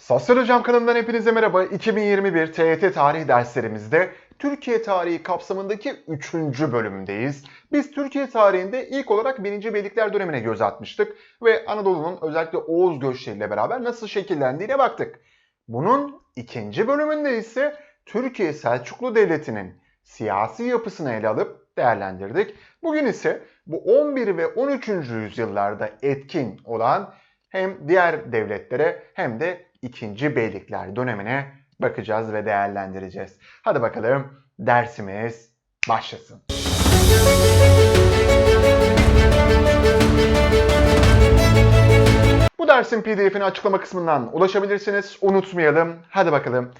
Sosyal Hocam kanalından hepinize merhaba. 2021 TYT tarih derslerimizde Türkiye tarihi kapsamındaki 3. bölümdeyiz. Biz Türkiye tarihinde ilk olarak 1. Beylikler dönemine göz atmıştık ve Anadolu'nun özellikle Oğuz göçleriyle beraber nasıl şekillendiğine baktık. Bunun ikinci bölümünde ise Türkiye Selçuklu Devleti'nin siyasi yapısını ele alıp değerlendirdik. Bugün ise bu 11 ve 13. yüzyıllarda etkin olan hem diğer devletlere hem de 2. Beylikler dönemine bakacağız ve değerlendireceğiz. Hadi bakalım dersimiz başlasın. Bu dersin pdf'ini açıklama kısmından ulaşabilirsiniz. Unutmayalım. Hadi bakalım.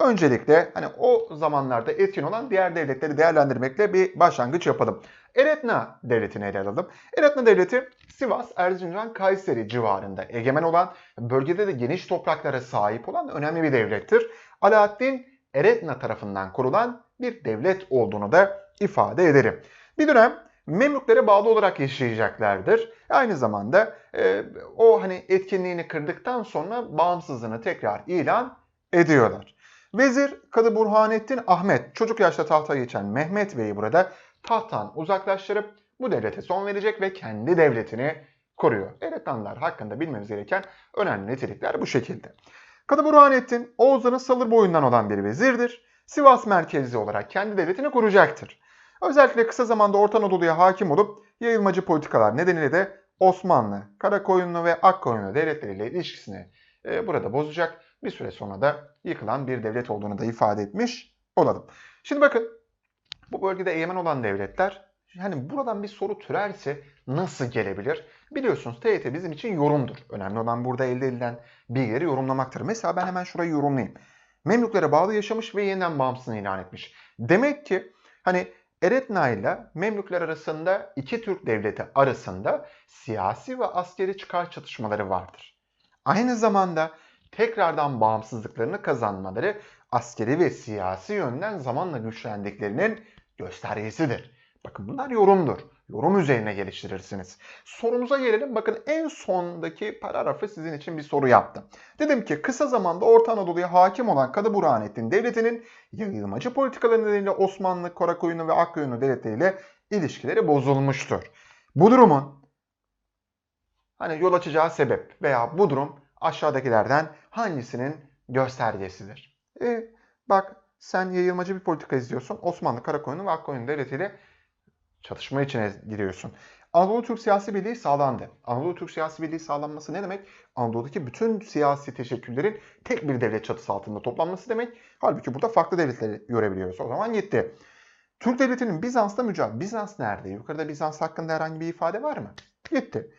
Öncelikle hani o zamanlarda etkin olan diğer devletleri değerlendirmekle bir başlangıç yapalım. Eretna Devleti'ni ele alalım. Eretna Devleti Sivas, Erzincan, Kayseri civarında egemen olan, bölgede de geniş topraklara sahip olan önemli bir devlettir. Alaaddin Eretna tarafından kurulan bir devlet olduğunu da ifade ederim. Bir dönem Memlüklere bağlı olarak yaşayacaklardır. Aynı zamanda e, o hani etkinliğini kırdıktan sonra bağımsızlığını tekrar ilan ediyorlar. Vezir Kadı Burhanettin Ahmet çocuk yaşta tahta geçen Mehmet Bey'i burada tahttan uzaklaştırıp bu devlete son verecek ve kendi devletini kuruyor. Eretnanlar hakkında bilmemiz gereken önemli nitelikler bu şekilde. Kadı Burhanettin Oğuzların salır boyundan olan bir vezirdir. Sivas merkezli olarak kendi devletini kuracaktır. Özellikle kısa zamanda Orta Anadolu'ya hakim olup yayılmacı politikalar nedeniyle de Osmanlı, Karakoyunlu ve Akkoyunlu devletleriyle ilişkisini e, burada bozacak. Bir süre sonra da yıkılan bir devlet olduğunu da ifade etmiş olalım. Şimdi bakın bu bölgede egemen olan devletler hani buradan bir soru türerse nasıl gelebilir? Biliyorsunuz TYT bizim için yorumdur. Önemli olan burada elde edilen bilgileri yorumlamaktır. Mesela ben hemen şurayı yorumlayayım. Memlüklere bağlı yaşamış ve yeniden bağımsızlığını ilan etmiş. Demek ki hani Eretna ile Memlükler arasında iki Türk devleti arasında siyasi ve askeri çıkar çatışmaları vardır. Aynı zamanda tekrardan bağımsızlıklarını kazanmaları askeri ve siyasi yönden zamanla güçlendiklerinin göstergesidir. Bakın bunlar yorumdur. Yorum üzerine geliştirirsiniz. Sorumuza gelelim. Bakın en sondaki paragrafı sizin için bir soru yaptım. Dedim ki kısa zamanda Orta Anadolu'ya hakim olan Kadı Burhanettin Devleti'nin yayılmacı politikaları nedeniyle Osmanlı, Karakoyunlu ve Akkoyunlu devletleriyle ilişkileri bozulmuştur. Bu durumun hani yol açacağı sebep veya bu durum aşağıdakilerden hangisinin göstergesidir? E, bak sen yayılmacı bir politika izliyorsun. Osmanlı, Karakoyunlu ve Akkoyunlu devletiyle çatışma içine giriyorsun. Anadolu Türk siyasi birliği sağlandı. Anadolu Türk siyasi birliği sağlanması ne demek? Anadolu'daki bütün siyasi teşekküllerin tek bir devlet çatısı altında toplanması demek. Halbuki burada farklı devletleri görebiliyoruz. O zaman gitti. Türk devletinin Bizans'ta mücadele. Bizans nerede? Yukarıda Bizans hakkında herhangi bir ifade var mı? Gitti.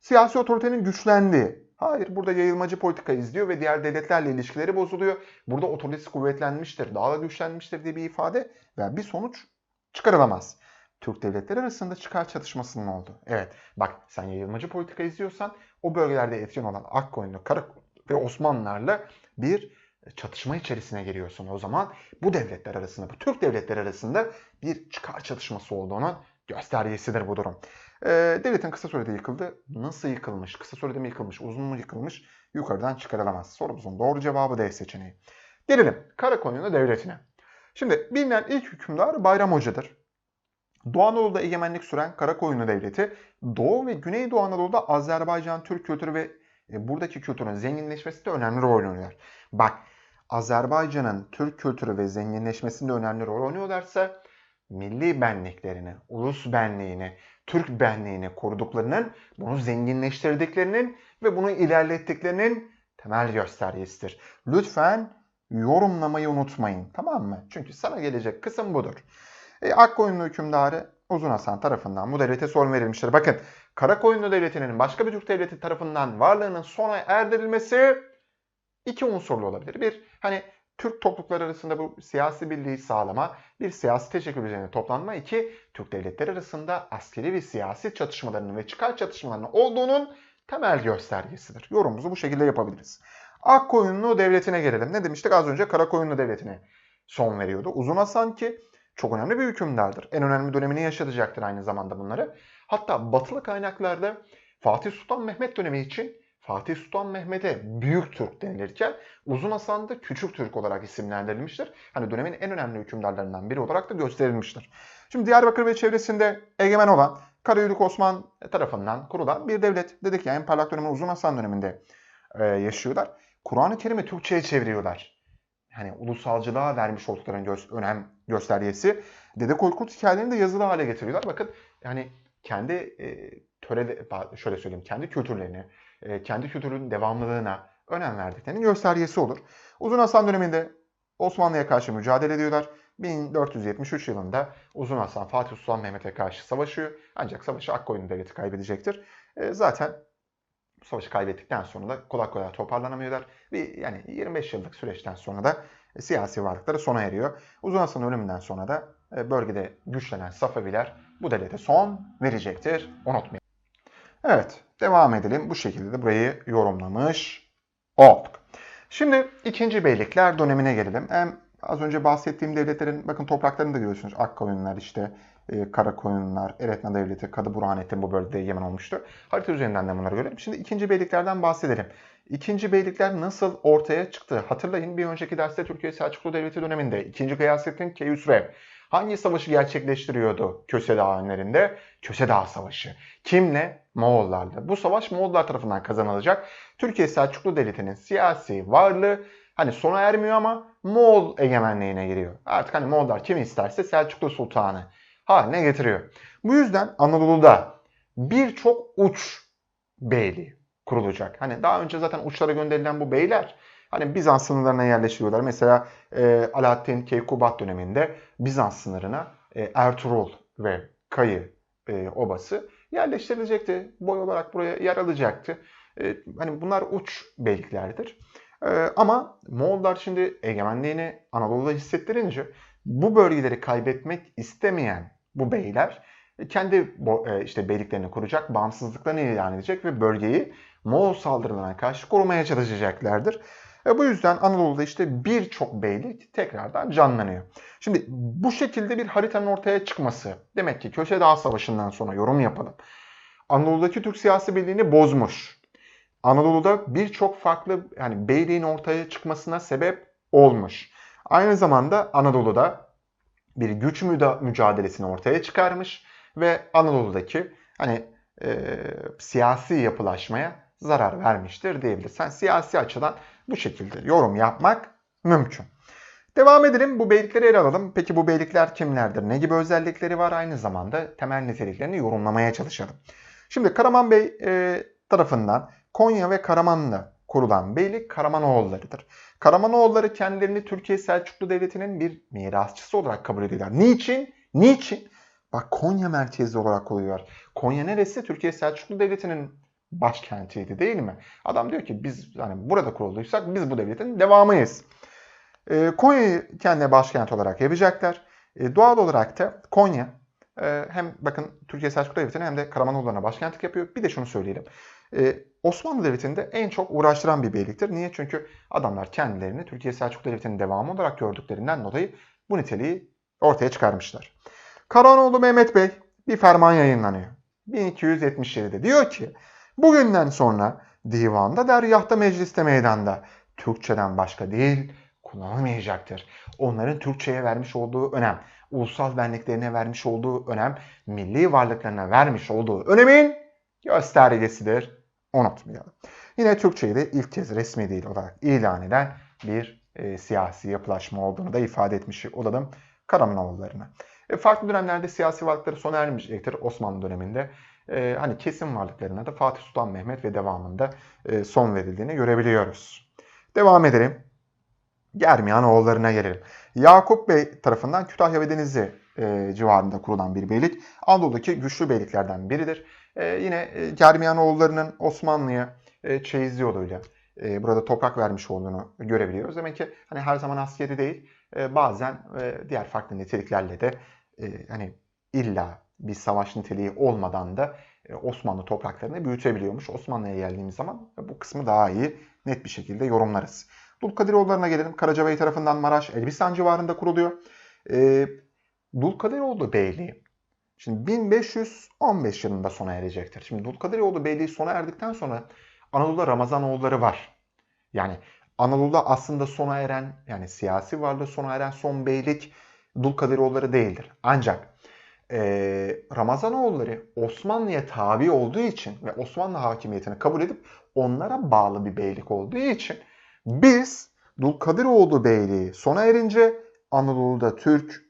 Siyasi otoritenin güçlendiği. Hayır burada yayılmacı politika izliyor ve diğer devletlerle ilişkileri bozuluyor. Burada otoritesi kuvvetlenmiştir, daha da güçlenmiştir diye bir ifade ve bir sonuç çıkarılamaz. Türk devletleri arasında çıkar çatışmasının oldu. Evet bak sen yayılmacı politika izliyorsan o bölgelerde etkin olan Akkoyunlu, Kara ve Osmanlılarla bir çatışma içerisine giriyorsun. O zaman bu devletler arasında, bu Türk devletleri arasında bir çıkar çatışması olduğunu göstergesidir bu durum. Ee, devletin kısa sürede yıkıldı. Nasıl yıkılmış? Kısa sürede mi yıkılmış? Uzun mu yıkılmış? Yukarıdan çıkarılamaz. Sorumuzun doğru cevabı D seçeneği. Gelelim Karakoyunlu devletine. Şimdi bilinen ilk hükümdar Bayram Hoca'dır. Doğu Anadolu'da egemenlik süren Karakoyunlu Devleti, Doğu ve Güneydoğu Anadolu'da Azerbaycan Türk kültürü ve e, buradaki kültürün zenginleşmesinde önemli rol oynuyor. Bak, Azerbaycan'ın Türk kültürü ve zenginleşmesinde önemli rol oynuyorlarsa, milli benliklerini, ulus benliğini, Türk benliğini koruduklarının, bunu zenginleştirdiklerinin ve bunu ilerlettiklerinin temel göstergesidir. Lütfen yorumlamayı unutmayın, tamam mı? Çünkü sana gelecek kısım budur. E, Akkoyunlu hükümdarı Uzun Hasan tarafından bu devlete son verilmiştir. Bakın Karakoyunlu Devleti'nin başka bir Türk devleti tarafından varlığının sona erdirilmesi iki unsurlu olabilir. Bir, hani Türk toplulukları arasında bu siyasi birliği sağlama, bir siyasi teşekkür üzerine toplanma. iki Türk devletleri arasında askeri ve siyasi çatışmalarının ve çıkar çatışmalarının olduğunun temel göstergesidir. Yorumumuzu bu şekilde yapabiliriz. Akkoyunlu Devleti'ne gelelim. Ne demiştik az önce? Karakoyunlu Devleti'ne son veriyordu. Uzun Hasan ki çok önemli bir hükümdardır. En önemli dönemini yaşatacaktır aynı zamanda bunları. Hatta batılı kaynaklarda Fatih Sultan Mehmet dönemi için Fatih Sultan Mehmet'e Büyük Türk denilirken Uzun Hasan da Küçük Türk olarak isimlendirilmiştir. Hani dönemin en önemli hükümdarlarından biri olarak da gösterilmiştir. Şimdi Diyarbakır ve çevresinde egemen olan Karayülük Osman tarafından kurulan bir devlet. Dedik ya Emperlak dönemi Uzun Hasan döneminde e, yaşıyorlar. Kur'an-ı Kerim'i Türkçe'ye çeviriyorlar. Hani ulusalcılığa vermiş oldukları gö- önem göstergesi. Dede Korkut hikayelerini de yazılı hale getiriyorlar. Bakın yani kendi e, töre şöyle söyleyeyim kendi kültürlerini, kendi kültürünün devamlılığına önem verdiklerinin göstergesi olur. Uzun Hasan döneminde Osmanlı'ya karşı mücadele ediyorlar. 1473 yılında Uzun Hasan Fatih Sultan Mehmet'e karşı savaşıyor. Ancak savaşı Akkoyunlu Devleti kaybedecektir. E, zaten savaşı kaybettikten sonra da kolay kolay toparlanamıyorlar. Bir yani 25 yıllık süreçten sonra da e, siyasi varlıkları sona eriyor. Uzun Hasan'ın ölümünden sonra da e, bölgede güçlenen Safeviler bu devlete son verecektir. Unutmayın. Evet, devam edelim. Bu şekilde de burayı yorumlamış olduk. Şimdi ikinci beylikler dönemine gelelim. Hem az önce bahsettiğim devletlerin bakın topraklarını da görüyorsunuz. Akkoyunlar işte, e, Karakoyunlar, Eretna Devleti, Kadı Burhanettin bu bölgede yemen olmuştu. Harita üzerinden de bunları görelim. Şimdi ikinci beyliklerden bahsedelim. İkinci beylikler nasıl ortaya çıktı? Hatırlayın bir önceki derste Türkiye Selçuklu Devleti döneminde 2. Gıyasettin Keyhüsrev hangi savaşı gerçekleştiriyordu Köse Dağı önlerinde? Köse Dağı Savaşı. Kimle? Moğollarla. Bu savaş Moğollar tarafından kazanılacak. Türkiye Selçuklu Devleti'nin siyasi varlığı hani sona ermiyor ama Moğol egemenliğine giriyor. Artık hani Moğollar kimi isterse Selçuklu Sultanı haline getiriyor. Bu yüzden Anadolu'da birçok uç beyliği kurulacak. Hani daha önce zaten uçlara gönderilen bu beyler hani Bizans sınırlarına yerleştiriyorlar. Mesela e, Alaaddin Keykubat döneminde Bizans sınırına e, Ertuğrul ve Kayı e, obası yerleştirilecekti. Boy olarak buraya yer alacaktı. E, hani bunlar uç beyliklerdir. E, ama Moğollar şimdi egemenliğini Anadolu'da hissettirince bu bölgeleri kaybetmek istemeyen bu beyler kendi e, işte beyliklerini kuracak, bağımsızlıklarını ilan edecek ve bölgeyi Moğol saldırılarına karşı korumaya çalışacaklardır. E bu yüzden Anadolu'da işte birçok beylik tekrardan canlanıyor. Şimdi bu şekilde bir haritanın ortaya çıkması demek ki Köse Dağı Savaşı'ndan sonra yorum yapalım. Anadolu'daki Türk siyasi birliğini bozmuş. Anadolu'da birçok farklı yani beyliğin ortaya çıkmasına sebep olmuş. Aynı zamanda Anadolu'da bir güç mücadelesini ortaya çıkarmış ve Anadolu'daki hani e, siyasi yapılaşmaya zarar vermiştir diyebiliriz. Sen siyasi açıdan bu şekilde yorum yapmak mümkün. Devam edelim. Bu beylikleri ele alalım. Peki bu beylikler kimlerdir? Ne gibi özellikleri var? Aynı zamanda temel niteliklerini yorumlamaya çalışalım. Şimdi Karaman Bey e, tarafından Konya ve Karaman'la kurulan beylik Karamanoğullarıdır. Karamanoğulları kendilerini Türkiye Selçuklu Devleti'nin bir mirasçısı olarak kabul ediyorlar. Niçin? Niçin? Bak Konya merkezli olarak oluyorlar. Konya neresi? Türkiye Selçuklu Devleti'nin başkentiydi değil mi? Adam diyor ki biz hani burada kurulduysak biz bu devletin devamıyız. E, Konya'yı kendine başkent olarak yapacaklar. E, doğal olarak da Konya e, hem bakın Türkiye Selçuklu Devleti'ne hem de Karamanoğulları'na başkentlik yapıyor. Bir de şunu söyleyelim. E, Osmanlı Devleti'nde en çok uğraştıran bir beyliktir. Niye? Çünkü adamlar kendilerini Türkiye Selçuklu Devleti'nin devamı olarak gördüklerinden dolayı bu niteliği ortaya çıkarmışlar. Karanoğlu Mehmet Bey bir ferman yayınlanıyor. 1277'de diyor ki bugünden sonra divanda deryahta mecliste meydanda Türkçeden başka değil kullanılmayacaktır. Onların Türkçe'ye vermiş olduğu önem, ulusal benliklerine vermiş olduğu önem, milli varlıklarına vermiş olduğu önemin göstergesidir. Unutmayalım. Yine Türkçeyi de ilk kez resmi değil olarak ilan eden bir e, siyasi yapılaşma olduğunu da ifade etmiş olalım Karamanoğullarına. E, farklı dönemlerde siyasi varlıkları sona ermeyecektir Osmanlı döneminde. E, hani kesin varlıklarına da Fatih Sultan Mehmet ve devamında e, son verildiğini görebiliyoruz. Devam edelim. Germiyan oğullarına gelelim. Yakup Bey tarafından Kütahya ve Denizli e, civarında kurulan bir beylik. Anadolu'daki güçlü beyliklerden biridir. E, yine e, Germiyan oğullarının Osmanlı'ya e, çeyizli yoluyla e, burada toprak vermiş olduğunu görebiliyoruz. Demek ki hani her zaman askeri değil, e, bazen e, diğer farklı niteliklerle de e, hani illa bir savaş niteliği olmadan da e, Osmanlı topraklarını büyütebiliyormuş. Osmanlı'ya geldiğimiz zaman bu kısmı daha iyi net bir şekilde yorumlarız. Dulkadiroğullarına gelelim. Karacabey tarafından Maraş, Elbistan civarında kuruluyor. E, Dulkadiroğlu Beyliği Şimdi 1515 yılında sona erecektir. Şimdi Dulkadiroğlu Beyliği sona erdikten sonra Anadolu'da Ramazanoğulları var. Yani Anadolu'da aslında sona eren yani siyasi varlığı sona eren son beylik Dulkadiroğulları değildir. Ancak e, Ramazanoğulları Osmanlı'ya tabi olduğu için ve Osmanlı hakimiyetini kabul edip onlara bağlı bir beylik olduğu için biz Dulkadiroğlu Beyliği sona erince Anadolu'da Türk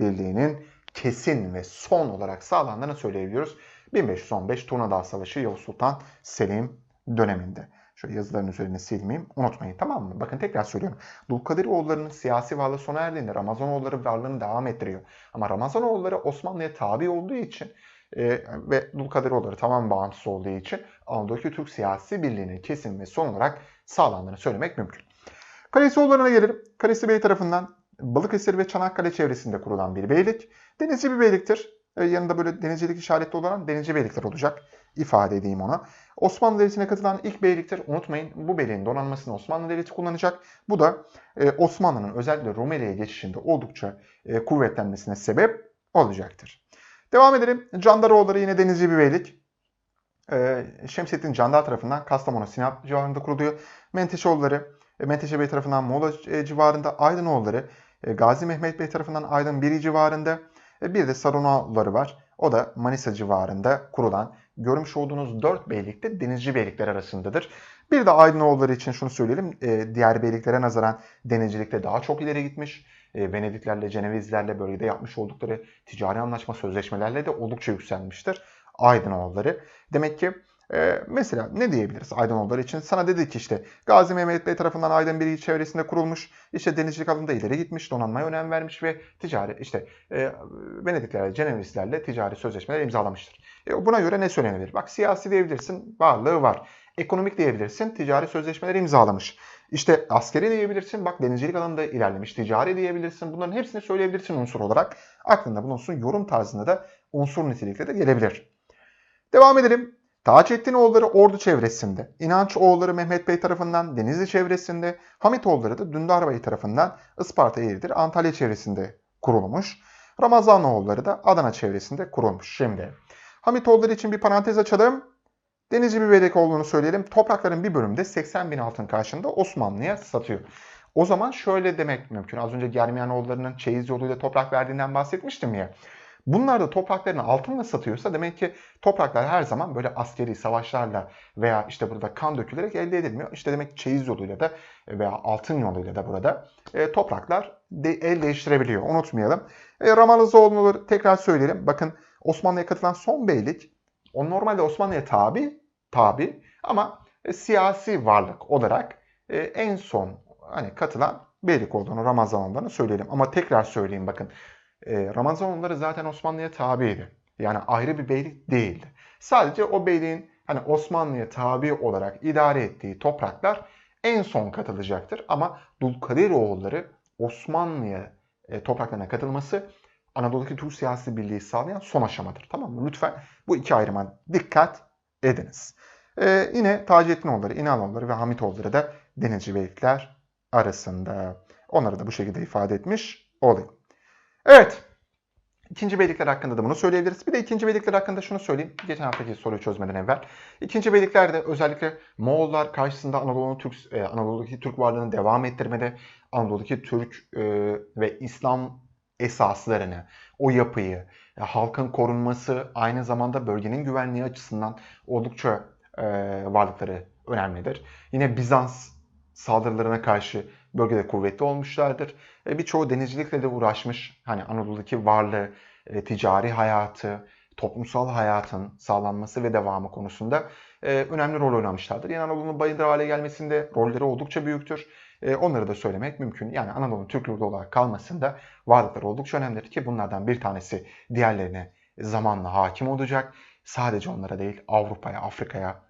Birliği'nin kesin ve son olarak sağlandığını söyleyebiliyoruz. 1515 Turnadağ Savaşı Yavuz Sultan Selim döneminde. Şöyle yazıların üzerine silmeyeyim. Unutmayın tamam mı? Bakın tekrar söylüyorum. Dulkadiroğullarının siyasi varlığı sona erdiğinde Ramazanoğulları varlığını devam ettiriyor. Ama Ramazanoğulları Osmanlı'ya tabi olduğu için e, ve Dulkadiroğulları tamam bağımsız olduğu için Anadolu'daki Türk siyasi birliğinin kesin ve son olarak sağlandığını söylemek mümkün. Kalesioğullarına gelelim. Kalesi Bey tarafından Balıkesir ve Çanakkale çevresinde kurulan bir beylik. Denizci bir beyliktir. E, yanında böyle denizcilik işaretli olan denizci beylikler olacak. İfade edeyim ona. Osmanlı Devleti'ne katılan ilk beyliktir. Unutmayın bu beyliğin donanmasını Osmanlı Devleti kullanacak. Bu da e, Osmanlı'nın özellikle Rumeli'ye geçişinde oldukça e, kuvvetlenmesine sebep olacaktır. Devam edelim. Candaroğulları yine denizci bir beylik. E, Şemsettin Candar tarafından Kastamonu Sinop civarında kuruluyor. Menteşoğulları e, Menteşe Bey tarafından Muğla e, civarında, Aydınoğulları e, Gazi Mehmet Bey tarafından Aydın Biri civarında bir de Sarunoğulları var. O da Manisa civarında kurulan görmüş olduğunuz dört beylikte denizci beylikler arasındadır. Bir de Aydınoğulları için şunu söyleyelim. E, diğer beyliklere nazaran denizcilikte daha çok ileri gitmiş. E, Venediklerle, Cenevizlerle bölgede yapmış oldukları ticari anlaşma sözleşmelerle de oldukça yükselmiştir. Aydınoğulları. Demek ki ee, mesela ne diyebiliriz Aydınoğulları için? Sana dedi ki işte Gazi Mehmet Bey tarafından Aydın Biri çevresinde kurulmuş. işte denizcilik alanında ileri gitmiş, donanmaya önem vermiş ve ticari işte e, Venediklerle, Cenevizlerle ticari sözleşmeler imzalamıştır. E, buna göre ne söylenebilir? Bak siyasi diyebilirsin, varlığı var. Ekonomik diyebilirsin, ticari sözleşmeler imzalamış. İşte askeri diyebilirsin, bak denizcilik alanında ilerlemiş, ticari diyebilirsin. Bunların hepsini söyleyebilirsin unsur olarak. Aklında bulunsun yorum tarzında da unsur nitelikle de gelebilir. Devam edelim. Taceddinoğulları Ordu çevresinde, İnançoğulları Mehmet Bey tarafından Denizli çevresinde, Hamitoğulları da Dündar Bey tarafından Isparta Eğridir Antalya çevresinde kurulmuş. Ramazanoğulları da Adana çevresinde kurulmuş. Şimdi Hamitoğulları için bir parantez açalım. Denizli bir beylik olduğunu söyleyelim. Toprakların bir bölümünde 80 bin altın karşında Osmanlı'ya satıyor. O zaman şöyle demek mümkün. Az önce Germiyanoğullarının çeyiz yoluyla toprak verdiğinden bahsetmiştim ya. Bunlar da topraklarını altınla satıyorsa demek ki topraklar her zaman böyle askeri savaşlarla veya işte burada kan dökülerek elde edilmiyor. İşte demek çeyiz yoluyla da veya altın yoluyla da burada e, topraklar de, el değiştirebiliyor. Unutmayalım. E, Ramazanoğulları tekrar söyleyelim. Bakın Osmanlı'ya katılan son beylik o normalde Osmanlı'ya tabi tabi ama e, siyasi varlık olarak e, en son hani katılan beylik olduğunu Ramazanoğullarını söyleyelim. Ama tekrar söyleyeyim bakın e, Ramazanoğulları zaten Osmanlı'ya tabiydi. Yani ayrı bir beylik değildi. Sadece o beyliğin hani Osmanlı'ya tabi olarak idare ettiği topraklar en son katılacaktır. Ama Dulkadiroğulları Osmanlı'ya e, topraklarına katılması Anadolu'daki Türk siyasi birliği sağlayan son aşamadır. Tamam mı? Lütfen bu iki ayrıma dikkat ediniz. Ee, yine Taceddinoğulları, İnanoğulları ve Hamitoğulları da denizci beylikler arasında. Onları da bu şekilde ifade etmiş olayım. Evet. İkinci beylikler hakkında da bunu söyleyebiliriz. Bir de ikinci beylikler hakkında şunu söyleyeyim. Geçen haftaki soruyu çözmeden evvel. İkinci beylikler de özellikle Moğollar karşısında Anadolu'nun Türk, e, Anadolu'daki Türk varlığını devam ettirmede, Anadolu'daki Türk e, ve İslam esaslarını, o yapıyı, e, halkın korunması, aynı zamanda bölgenin güvenliği açısından oldukça varlıkları önemlidir. Yine Bizans saldırılarına karşı bölgede kuvvetli olmuşlardır. E, birçoğu denizcilikle de uğraşmış. Hani Anadolu'daki varlığı, e, ticari hayatı, toplumsal hayatın sağlanması ve devamı konusunda e, önemli rol oynamışlardır. Yani Anadolu'nun bayındır hale gelmesinde rolleri oldukça büyüktür. E, onları da söylemek mümkün. Yani Anadolu'nun Türk yurdu olarak kalmasında varlıkları oldukça önemlidir ki bunlardan bir tanesi diğerlerine zamanla hakim olacak. Sadece onlara değil Avrupa'ya, Afrika'ya,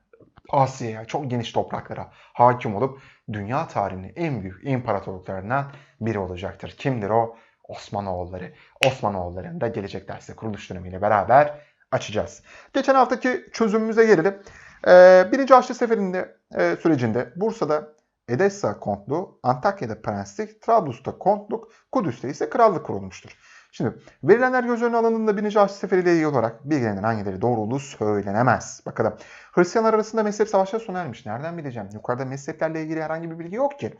Asya'ya, çok geniş topraklara hakim olup dünya tarihinin en büyük imparatorluklarından biri olacaktır. Kimdir o? Osmanoğulları. Osmanoğulları'nı da gelecek derste kuruluş dönemiyle beraber açacağız. Geçen haftaki çözümümüze gelelim. Ee, birinci Haçlı Seferi'nde e, sürecinde Bursa'da Edessa Kontluğu, Antakya'da Prenslik, Trablus'ta Kontluk, Kudüs'te ise Krallık kurulmuştur. Şimdi verilenler göz önüne alındığında birinci Haçlı Seferi ile ilgili olarak bilgilenenlerin hangileri doğru olduğu söylenemez. Bakalım. Hristiyanlar arasında mezhep savaşları sona ermiş. Nereden bileceğim? Yukarıda mezheplerle ilgili herhangi bir bilgi yok ki.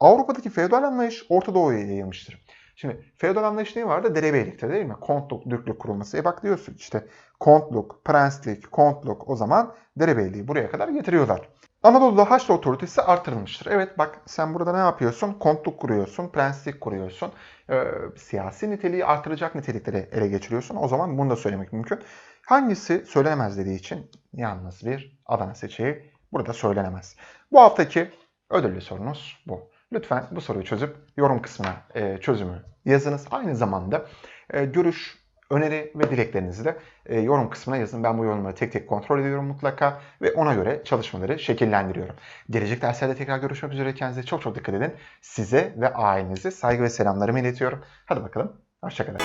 Avrupa'daki feodal anlayış Orta Doğu'ya yayılmıştır. Şimdi feodal anlayış ne vardı? Derebeylikte değil mi? Kontluk, dürklük kurulması. E bak diyorsun işte kontluk, prenslik, kontluk o zaman derebeyliği buraya kadar getiriyorlar. Anadolu'da Haçlı otoritesi artırılmıştır. Evet bak sen burada ne yapıyorsun? Kontluk kuruyorsun, prenslik kuruyorsun. Ee, siyasi niteliği artıracak nitelikleri ele geçiriyorsun. O zaman bunu da söylemek mümkün. Hangisi söylenemez dediği için yalnız bir Adana seçeği burada söylenemez. Bu haftaki ödüllü sorunuz bu. Lütfen bu soruyu çözüp yorum kısmına e, çözümü yazınız. Aynı zamanda e, görüş, öneri ve dileklerinizi de e, yorum kısmına yazın. Ben bu yorumları tek tek kontrol ediyorum mutlaka ve ona göre çalışmaları şekillendiriyorum. Gelecek derslerde tekrar görüşmek üzere. Kendinize çok çok dikkat edin. Size ve ailenize saygı ve selamlarımı iletiyorum. Hadi bakalım. Hoşçakalın.